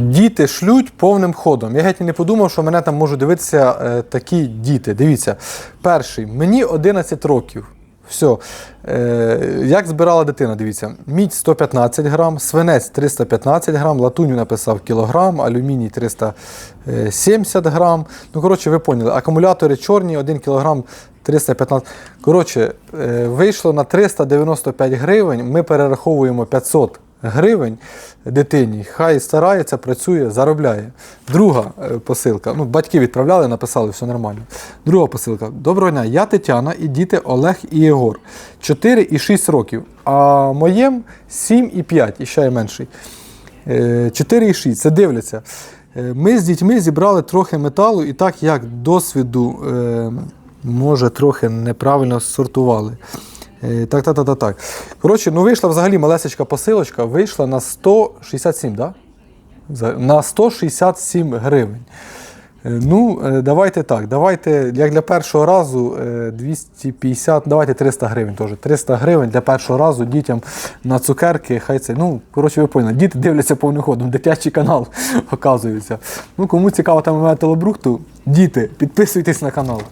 Діти шлють повним ходом. Я геть не подумав, що мене там можуть дивитися е, такі діти. Дивіться, перший, мені 11 років. Все. Е, як збирала дитина, дивіться, мідь 115 грам, свинець 315 грам, латуню написав кілограм, алюміній 370 грам. Ну, коротше, ви поняли, акумулятори чорні, 1 кілограм 315. Коротше, е, вийшло на 395 гривень, ми перераховуємо 500 гривень дитині. Хай старається, працює, заробляє. Друга е, посилка. Ну, батьки відправляли, написали, все нормально. Друга посилка. Доброго дня, я Тетяна і діти Олег і Єгор. 4 і 6 років. А моєм 7 і 5, і ще й менший. Е, 4 і 6. Це дивляться. Е, Ми з дітьми зібрали трохи металу і так як досвіду, е, може, трохи неправильно сортували. Е, Так, так, так, так, так. Коротше, ну вийшла взагалі малесечка посилочка, вийшла на 167, да? На 167 гривень. Е, Ну, е, давайте так. Давайте, як для першого разу, е, 250, давайте 300 гривень теж. 300 гривень для першого разу дітям на цукерки. Хай це. Ну, коротше, ви поняли, діти дивляться повним ходом, дитячий канал, оказується. Ну, кому цікаво там металобрухту, діти, підписуйтесь на канал.